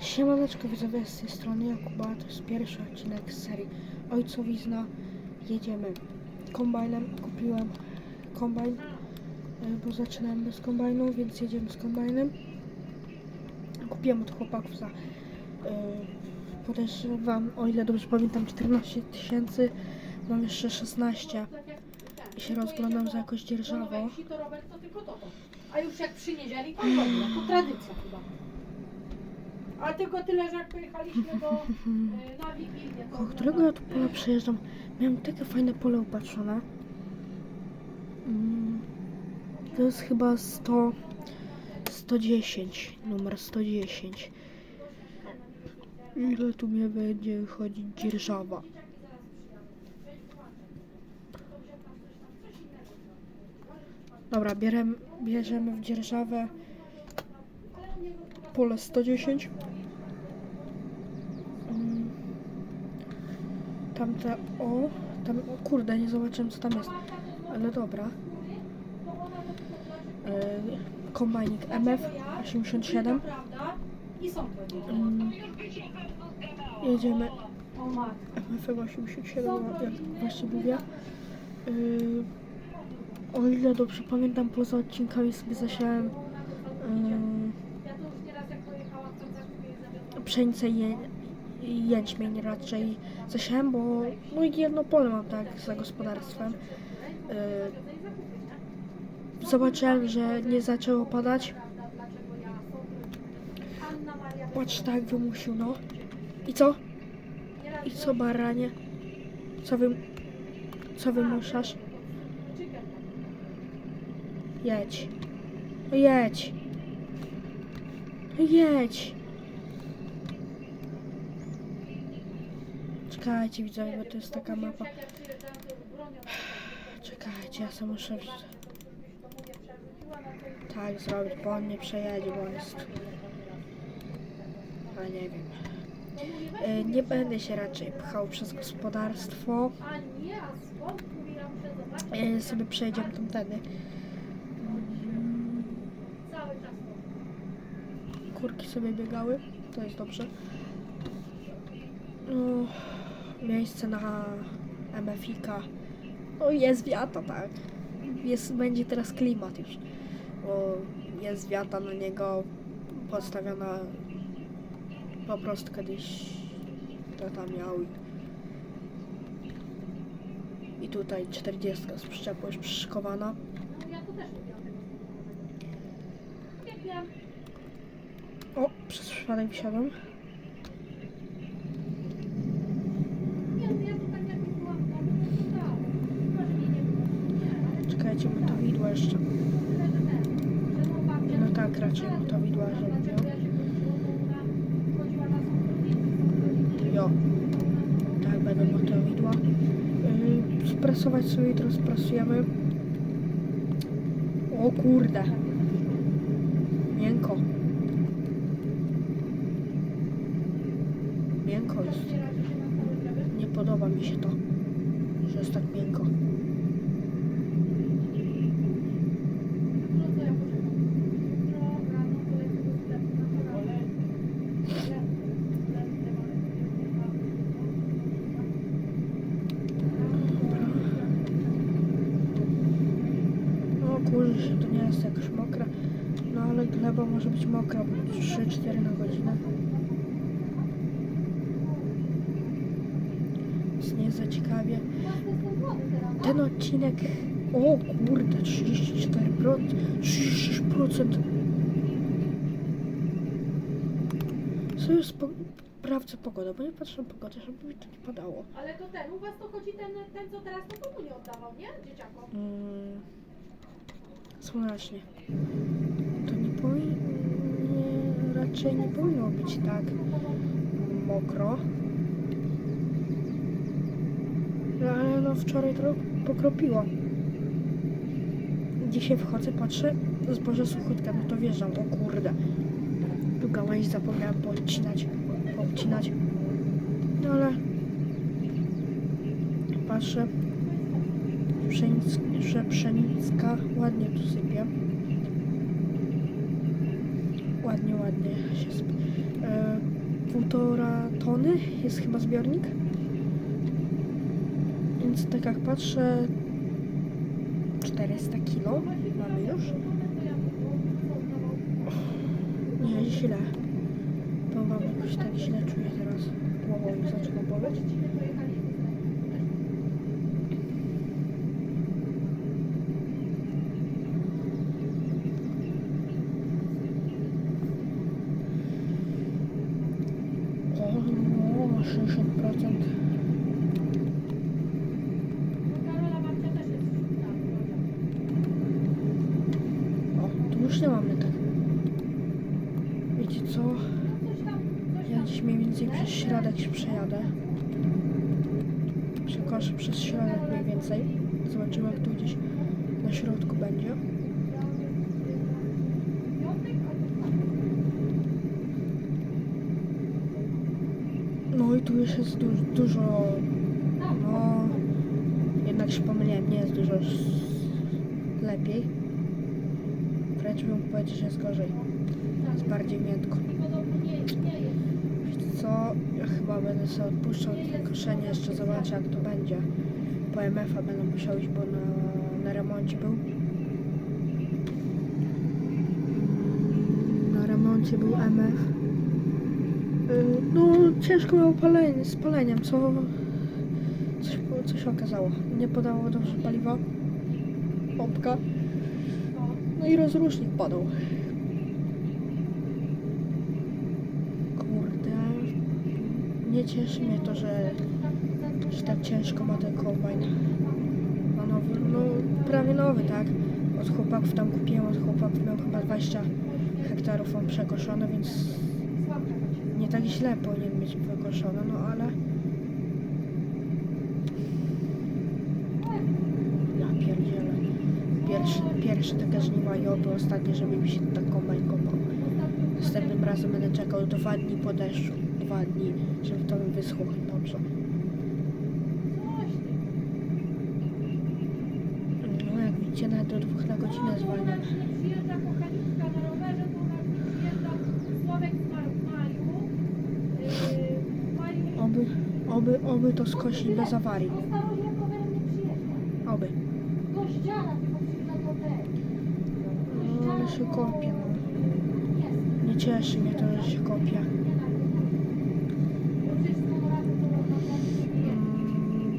Siemaneczko widzowie z tej strony Jakuba, to jest pierwszy odcinek z serii Ojcowizna. Jedziemy kombajnem, kupiłem kombajn, e, bo zaczynałem bez kombajnu, więc jedziemy z kombajnem. Kupiłem od chłopaków za, e, podejrzewam, o ile dobrze pamiętam, 14 tysięcy, mam jeszcze 16 i się rozglądam za jakąś dzierżawą. A już jak przy niedzieli, to w ogóle. To tradycja chyba. A tylko tyle, że jak pojechaliśmy do, y, na Wigilię, to... Koło którego ja tu pola przejeżdżam? Miałem takie fajne pole upatrzone. Mm, To jest chyba 100, 110, numer 110. Ile tu mnie będzie chodzić dzierżawa? Dobra, bierem, bierzemy w dzierżawę pole 110. Mm. Tamte, o, tam, o kurde, nie zobaczyłem co tam jest, ale dobra. E, kombajnik MF 87. Prawda? I są to Mm, jedziemy O matko. MF 87, jak właśnie mówię. Y, o ile dobrze pamiętam, poza odcinkami sobie zasiałem y, Ja to już nieraz jak pojechałam, to zakupię pszenicę i jęczmień raczej zasiałem, bo no jedno pole mam tak za gospodarstwem. Y, zobaczyłem, że nie zaczęło padać. Patrz tak wymusił, no. I co? I co baranie? Co wy... Co wymuszasz? Jedź. No jedź. No jedź. Czekajcie widzowie, bo to jest taka mapa. Czekajcie, ja sobie muszę... Tak zrobić, bo on nie przejedzie, bo on jest... A nie wiem. E, Nie będę się raczej pchał przez gospodarstwo. A nie, a skąd? Mówiłam, że zobaczę. E, Sobie przejdziemy tamtędy. Kurki sobie biegały, to jest dobrze. No, miejsce na MFika. O, jest wiata, tak. Jest, będzie teraz klimat już. Bo jest wiata na niego postawiona po prostu kiedyś tata miał. I, tutaj 40 z przyczepą już przyszykowana. No O, przez przypadek wsiadłem. Nie, no ja to tak jak byłam w domu, to tak. Chyba, że mnie nie było. Nie, ale Czekajcie, bo to widło jeszcze. tyle, że ten, że no babcia... No tak, raczej mu to widła, że Dlaczego lubią. ja się chodziło, bo ona chodziła na są Jo, tak, będą motowidła. Yy, sprasować sobie to rozprasujemy. O kurde. Miękko. Miękko jest. Nie podoba mi się to, że jest tak miękko. No to ja poczekam. Jutro rano polecę do sklepu na kanale. No kurde, się to nie jest jakoś mokre. No ale gleba może być mokra, bo 3-4 na godzinę. Jest nie za ciekawie. Ten odcinek. O kurde, 34%. 36%. Co jest po... Sprawdzę pogodę, bo nie patrzę na pogodę, żeby mi to nie padało. Ale to ten, u was to chodzi ten, ten co teraz to komu nie oddawał, nie? Dzieciakom. Mm, słonecznie. To nie powinno, raczej nie powinno być tak mokro. No ale no wczoraj to pokropiło. Dzisiaj wchodzę, patrzę, zboże suchutkę, no to wjeżdżam, o kurde. Tu gałęź zapomniałem poodcinać, poobcinać. No ale patrzę, że pszenicka ładnie tu sypie. Ładnie, ładnie się sp... E, strony jest chyba zbiornik. Więc tak jak patrzę, 400 kilo mamy już. Nie, źle. To wam jakoś tak źle czuję teraz. Głową mi zaczyna boleć. O, no, 60%. Karola babcia też jest O, tu już nie mamy tak. Wiecie co? Coś tam, coś Ja tam. dziś mniej więcej przez przejadę. Przekoszę przez środek mniej więcej. Zobaczymy jak tu gdzieś na środku będzie. No i tu już jest du dużo, no jednak się pomyliłem, nie jest dużo lepiej. Wręcz bym powiedział, że jest gorzej. Jest bardziej miętko. Co? Ja chyba będę sobie odpuszczał to koszenie, jeszcze zobaczę jak to będzie. Po MF-a będę musiał iść, bo na, na remoncie był. Na remoncie był MF. No, ciężko miał palenie, z paleniem, co, coś, co się okazało. Nie podało dobrze paliwa. Pompka. No i rozrusznik padał. Kurde. Nie cieszy mnie to, że, że tak ciężko ma ten kombajn. No, nowy, no prawie nowy, tak? Od chłopaków tam kupiłem, od chłopaków miał chyba 20 hektarów on przekoszony, więc nie tak źle powinien mieć wykoszone, no ale... Ja pierdzielę. Pierwszy, pierwsze takie żniwa i oby ostatnie, żeby mi się tak kombajn kopał. Następnym razem będę czekał dwa dni po deszczu. Dwa dni, żeby to wyschło dobrze. No jak widzicie, nawet do dwóch na godzinę zwalniam. Oby, oby, oby to skosić bez awarii. Oby. No ale się kopie, no. Nie cieszy mnie to, że się kopie. Bo przecież samochody to można włączyć. Mm,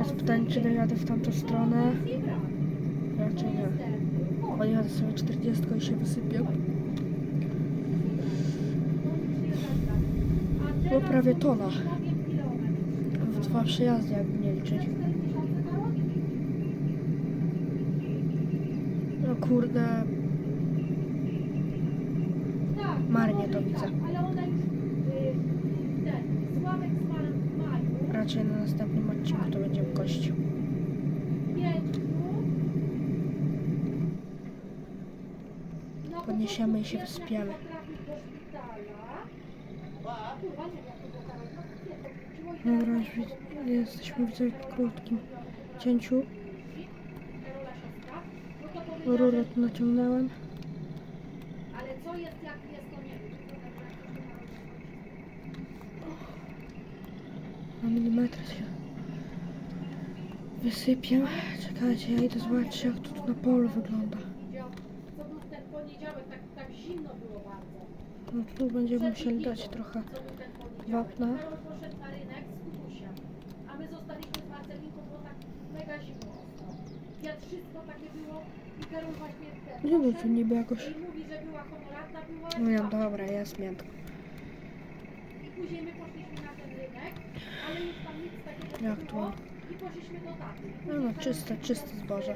Teraz pytanie, czy dojadę w tamtą stronę? Raczej nie. Podjadę sobie 40 i się wysypię. Było prawie tona. W dwa przejazdy, jakby nie liczyć. No kurde, Marnie to widzę. Wiem, jak to było, Karol, no, nie, to wróciło i Dobra, widzę, jesteśmy widzę w krótkim cięciu. No to Rurę naciągnąłem. Ale co jest, jak jest, to nie wiem. To tak jak to Na milimetr się wysypię. Czekajcie, ja idę zobaczyć jak to tu na polu wygląda. No tu będziemy musieli dać trochę. Wapna. Nie no, to poszedł niby jakoś... No ja, dobra, jest. I później my poszliśmy Jak i taty. No, no czyste, czyste zboże.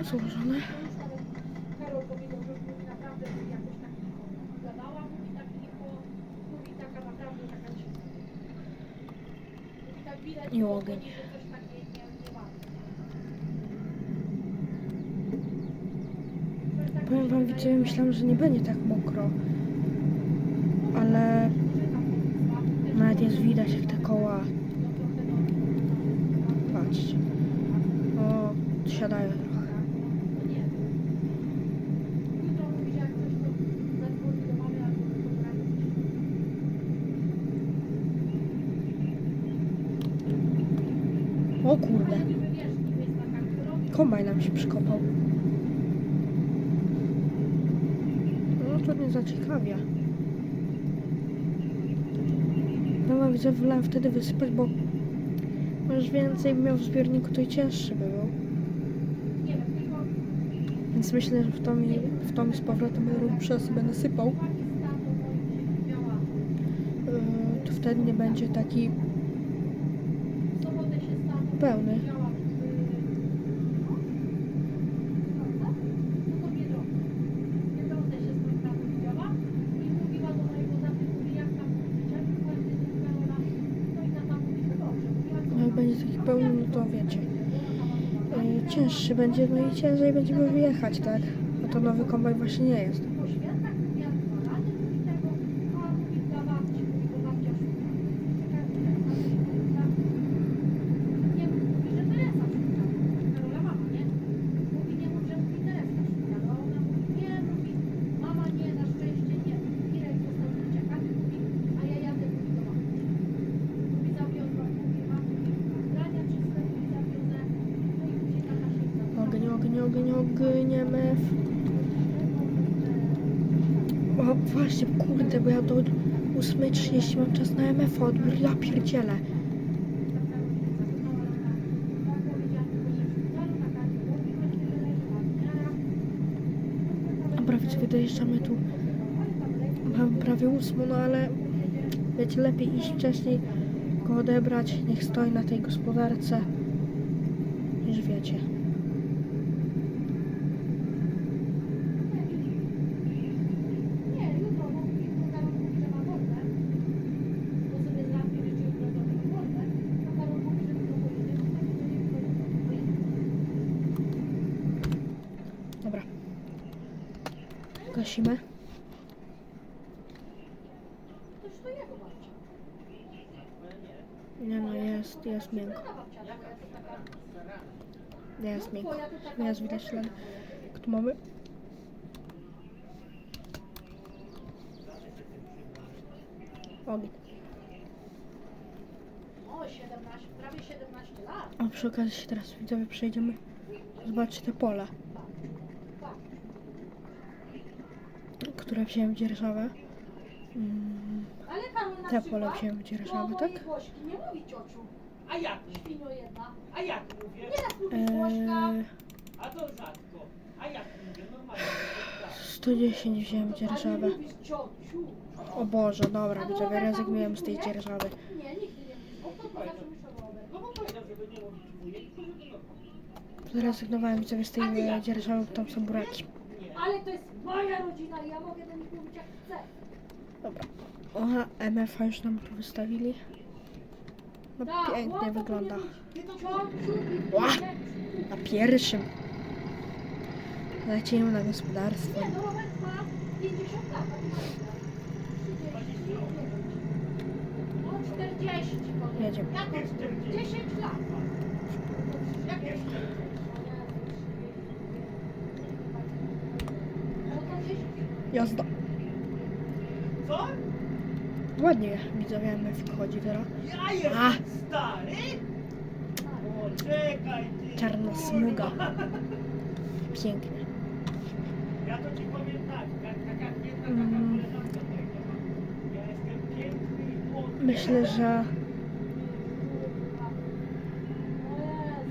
I Złożone. to już powiem wam, wiecie, myślałam, że nie będzie tak mokro. Ale nawet jest widać, jak te koła. Patrzcie. O, siadają trochę. O kurde. Kombaj nam się przykopał. To nie zaciekawia. No widzę, wolałem wtedy wysypać, bo już więcej miał w zbiorniku, to i cięższy by był. Więc myślę, że w tą, i- w tą i z powrotem będę i będę sypał. Yy, to wtedy nie będzie taki pełny. Będzie taki pełny, no to wiecie. Yy, cięższy będzie, no i ciężej będziemy wyjechać, tak? A to nowy kombaj właśnie nie jest. O, właśnie, kurde, bo ja do 8.30 mam czas na MF odbiór, ja pierdzielę. Dobra, więc dojeżdżamy tu. Mam prawie ósmą, no ale wiecie, lepiej iść wcześniej, go odebrać, niech stoi na tej gospodarce, niż wiecie. Gasimy. Nie no, jest, jest miękko. Jest miękko. Jest widać ślad. Kto mamy? Ogień. O, 17, prawie 17 lat. A przy okazji teraz widzowie przejdziemy. Zobaczcie te pola, które wziąłem w dzierżawę. Mm, Ale Karol na Te pole wziąłem w dzierżawę, tak? mojej Głośki nie mówi ciociu, A jak? świnio jedna. A jak mówię? Nieraz mówi Głośka. Eee, A to rzadko. A jak mówię? Normalnie. tak. 110 wziąłem dzierżawę. mówisz. O Boże, dobra, widzowie, rezygnujemy z tej dzierżawy. Nie, nigdy nie mówisz. O No. Zrezygnowałem widzowie z tej dzierżawy, bo tam są buraki. Ale to jest moja rodzina i ja mogę do nich mówić jak chcę. Dobra. Aha, MF już nam tu wystawili. No Tak, pięknie wygląda. Ła! Na pierwszym. Lecimy na gospodarstwo. Nie, no Robert ma 50 lat, a ty masz ile? 30. No 40 powiem. Jedziemy. Jak to 10 lat. Jak jest? No to 10. Jazda. Co? Ładnie widzowie MF wchodzi teraz. Ja jestem A. stary? O, czekaj ty. Czarna smuga. Pięknie. Ja to ci powiem tak, tak jak jedna taka Mm. koleżanka. Ja jestem piękny i młody. Myślę, że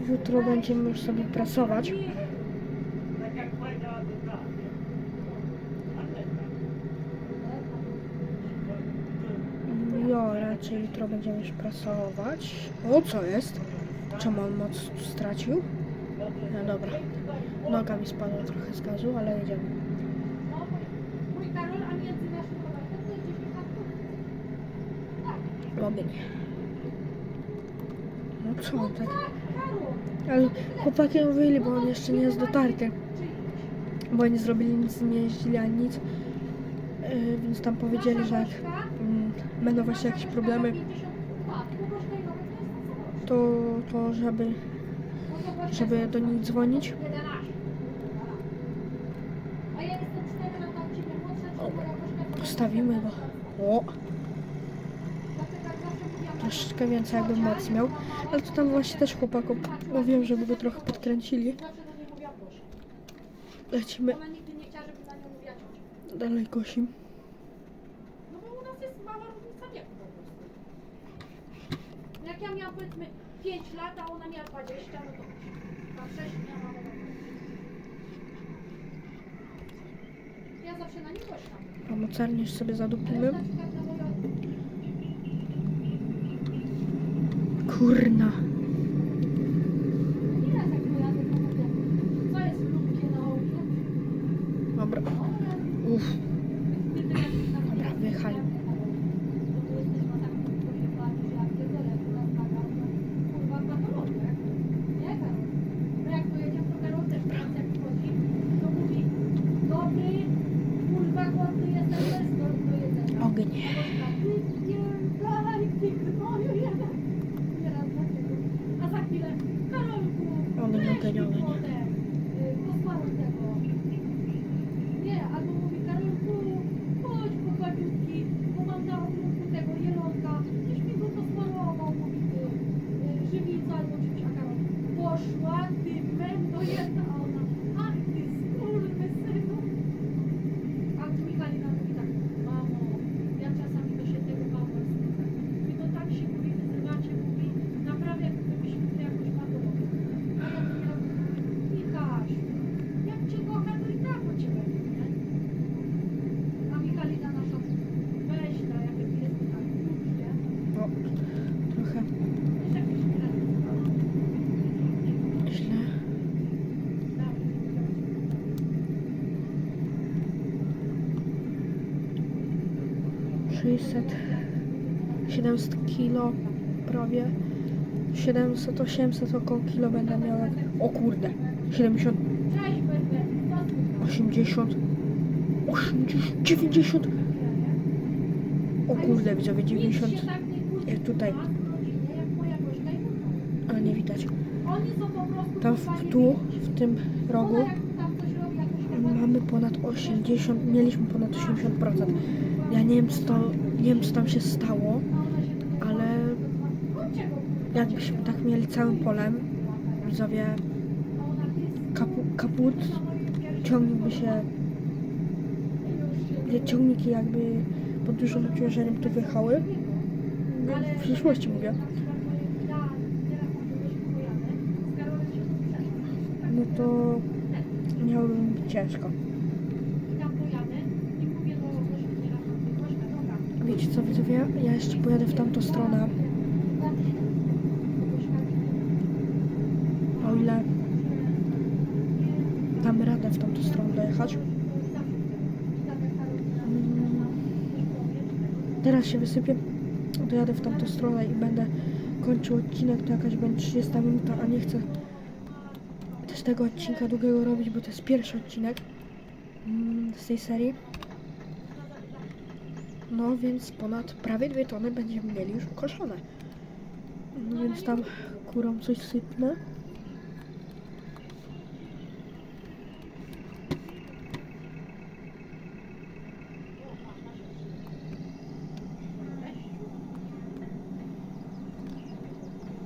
jutro będziemy już sobie prasować. Tak jak powiedziała to tak. Ale tak. Raczej jutro będziemy już prasować. O, co jest? Czemu on moc stracił? No dobra. Noga mi spadła trochę z gazu, ale jedziemy. Mój Karol, a między naszym Robertem to jest 10 lat. Ogień. No co on tak? Ale chłopaki mówili, bo on jeszcze nie jest dotarty. Czyli Bo nie zrobili nic, nie jeździli ani nic. Yy, więc tam powiedzieli, że jak będą właśnie jakieś problemy, to, to żeby, żeby do nich dzwonić. Postawimy go. O, troszeczkę więcej jakby moc miał, ale to tam właśnie też chłopakom mówiłem, żeby go trochę podkręcili. Lecimy Ona nigdy nie chciała, żeby na nią mówiła ciocia. dalej kosim. No bo u nas jest mała różnica wieku po prostu. Miałam powiedzmy 5 lat, a ona miała 20, no to tam 6 miała mama. Ja zawsze na nie głośno. A mocarnię sobie zadupimy. Kurna. 600, 700 kilo prawie. 700, 800 około kilo będę miał. O kurde, 70, 80, 80, 90. O kurde, widzowie, 90. Jak e, tutaj. Ale nie widać. Tam w, tu, w tym rogu mamy ponad 80, mieliśmy ponad 80%. Ja nie wiem, co to, nie wiem, co tam się stało, ale jakbyśmy tak mieli całym polem, widzowie, kapu, kaput, ciągnik by się, ciągniki jakby pod dużym obciążeniem tu wjechały. No, w przyszłości mówię. No to miałoby mi ciężko. I tam pojadę i mówię do Gośki nieraz, Gośka, dobra. Wiecie co widzowie, ja jeszcze pojadę w tamtą stronę, o ile damy radę w tamtą stronę dojechać. Teraz się wysypię, dojadę w tamtą stronę i będę kończył odcinek, to jakaś będzie 30 minuta, a nie chcę też tego odcinka długiego robić, bo to jest pierwszy odcinek mm, z tej serii. No więc ponad prawie dwie tony będziemy mieli już ukoszone. No więc tam kurą coś sypnę.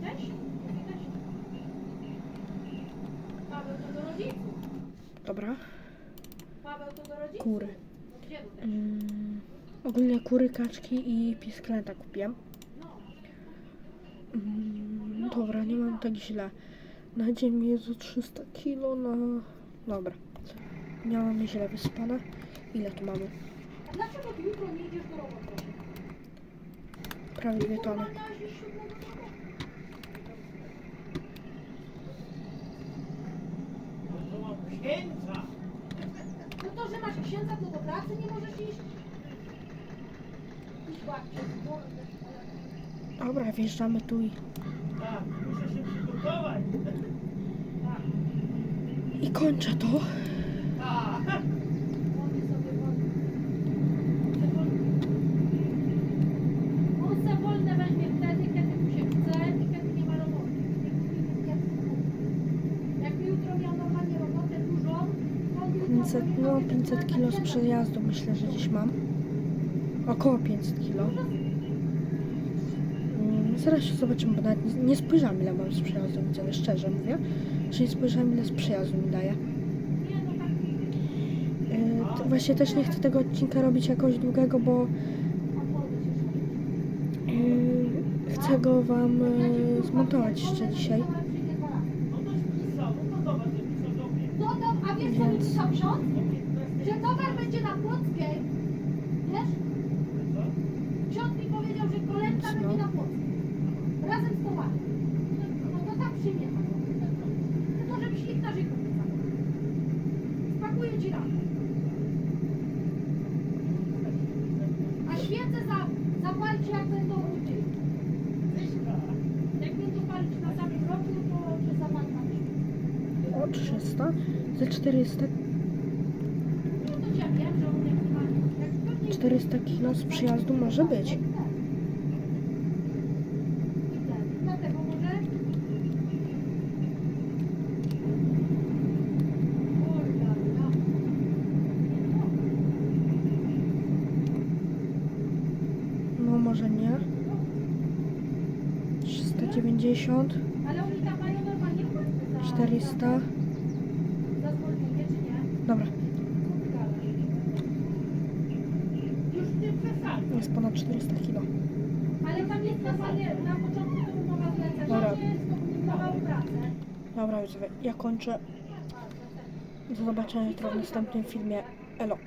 Też? Też? Paweł to do rodziców. Dobra, Paweł to do rodziców. kury. Gdzie to też? Mm, ogólnie kury, kaczki i pisklęta kupiłem. Mm, dobra, nie mam tak źle. Na dzień jest 300 kilo na... Dobra. Nie mamy źle wyspane. Ile tu mamy? Dlaczego ty jutro nie idziesz do roboty? Prawie dwie tony. No to mam księdza. No to, że masz księdza, to do pracy nie możesz iść? Dobra, wjeżdżamy tu i, Tak, muszę się przygotować. Tak, i kończę to. tak. Oni sobie wolne. Se wolne. On se wolne weźmie wtedy, kiedy mu się chce i kiedy nie ma roboty. Jakby jutro miał normalnie robotę dużą, to on jutro 500, pojechał no jeszcze 500 na kilo z jeden. przejazdu myślę, że gdzieś mam. Około 500 kilo. Mm, Zaraz się zobaczymy, bo nawet nie, nie spojrzałem ile mam z przejazdu, widzowie, szczerze mówię. Że nie spojrzałem ile z przejazdu mi daje. Yy, właśnie też nie chcę tego odcinka robić jakoś długiego, bo yy, chcę go wam yy, zmontować jeszcze dzisiaj. Więc- Że towar będzie na Płockiej. Wiesz? Ksiądz mi powiedział, że kolęda No. będzie na Płockiej. Razem z towarem. No to tak przyjmie. Tylko żebyś nikt na żyku nie zabrał. Spakuję ci rano. A świece za, zapalcie jak będą. Zyśka. Jak będą palić na samym roku, to się zapali na świecie. O 300, za 400, No to ja wiem, że on jak ma... Jak pewnie 400 kilo z przyjazdu może być. No może nie. 390, Ale oni tam mają normalnie płatne za... 400. Za zwolnienie, czy nie? Dobra, Co ty gadasz? Już nie przesadzaj. jest ponad 400 kilo. Ale tam jest napisane na początku to umowa zlecenia, Dobra. że jest to umowa o pracę. Dobra, widzowie, ja kończę. Do zobaczenia jutro w następnym filmie. Elo.